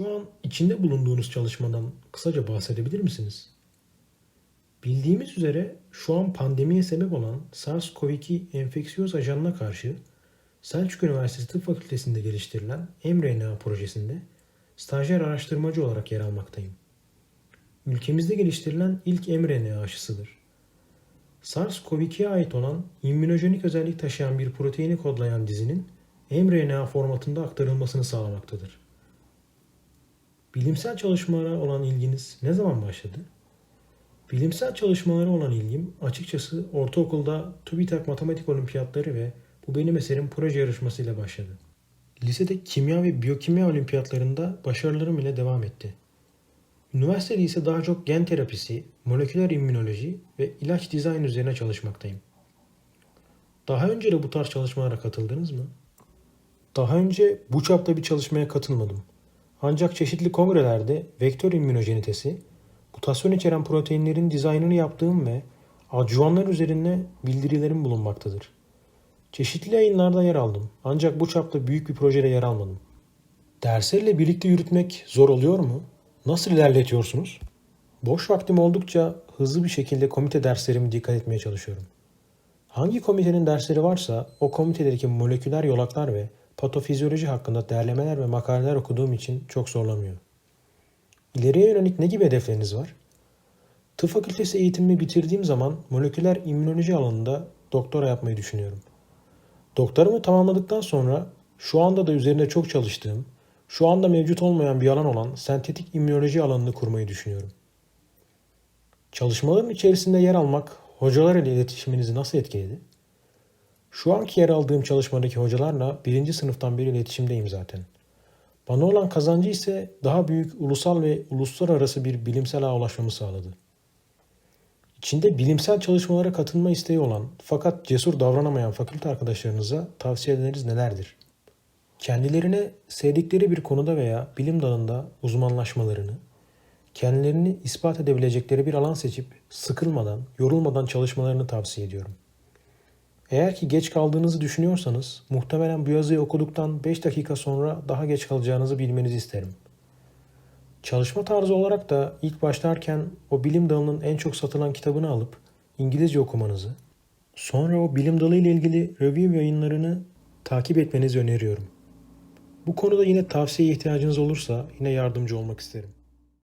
Şu an içinde bulunduğunuz çalışmadan kısaca bahsedebilir misiniz? Bildiğimiz üzere şu an pandemiye sebep olan SARS-CoV-2 enfeksiyöz ajanına karşı Selçuk Üniversitesi Tıp Fakültesi'nde geliştirilen mRNA projesinde stajyer araştırmacı olarak yer almaktayım. Ülkemizde geliştirilen ilk mRNA aşısıdır. SARS-CoV-2'ye ait olan immünojenik özellik taşıyan bir proteini kodlayan dizinin mRNA formatında aktarılmasını sağlamaktadır. Bilimsel çalışmalara olan ilginiz ne zaman başladı? Bilimsel çalışmalara olan ilgim açıkçası ortaokulda TÜBİTAK matematik olimpiyatları ve bu benim eserim proje yarışmasıyla başladı. Lisede kimya ve biyokimya olimpiyatlarında başarılarım ile devam etti. Üniversitede ise daha çok gen terapisi, moleküler immünoloji ve ilaç dizayn üzerine çalışmaktayım. Daha önce de bu tarz çalışmalara katıldınız mı? Daha önce bu çapta bir çalışmaya katılmadım. Ancak çeşitli kongrelerde vektör immünojenitesi, mutasyon içeren proteinlerin dizaynını yaptığım ve adjuvanlar üzerinde bildirilerim bulunmaktadır. Çeşitli yayınlarda yer aldım ancak bu çapta büyük bir projede yer almadım. Derslerle birlikte yürütmek zor oluyor mu? Nasıl ilerletiyorsunuz? Boş vaktim oldukça hızlı bir şekilde komite derslerimi dikkat etmeye çalışıyorum. Hangi komitenin dersleri varsa o komitedeki moleküler yolaklar ve patofizyoloji hakkında derlemeler ve makaleler okuduğum için çok zorlamıyor. İleriye yönelik ne gibi hedefleriniz var? Tıp fakültesi eğitimimi bitirdiğim zaman moleküler immünoloji alanında doktora yapmayı düşünüyorum. Doktoramı tamamladıktan sonra şu anda da üzerinde çok çalıştığım, şu anda mevcut olmayan bir alan olan sentetik immünoloji alanını kurmayı düşünüyorum. Çalışmaların içerisinde yer almak hocalar ile iletişiminizi nasıl etkiledi? Şu anki yer aldığım çalışmadaki hocalarla birinci sınıftan beri iletişimdeyim zaten. Bana olan kazancı ise daha büyük ulusal ve uluslararası bir bilimsel ağa ulaşmamı sağladı. İçinde bilimsel çalışmalara katılma isteği olan fakat cesur davranamayan fakülte arkadaşlarınıza tavsiyeleriniz nelerdir? Kendilerine sevdikleri bir konuda veya bilim dalında uzmanlaşmalarını, kendilerini ispat edebilecekleri bir alan seçip sıkılmadan, yorulmadan çalışmalarını tavsiye ediyorum. Eğer ki geç kaldığınızı düşünüyorsanız muhtemelen bu yazıyı okuduktan 5 dakika sonra daha geç kalacağınızı bilmenizi isterim. Çalışma tarzı olarak da ilk başlarken o bilim dalının en çok satılan kitabını alıp İngilizce okumanızı, sonra o bilim dalı ile ilgili review yayınlarını takip etmenizi öneriyorum. Bu konuda yine tavsiyeye ihtiyacınız olursa yine yardımcı olmak isterim.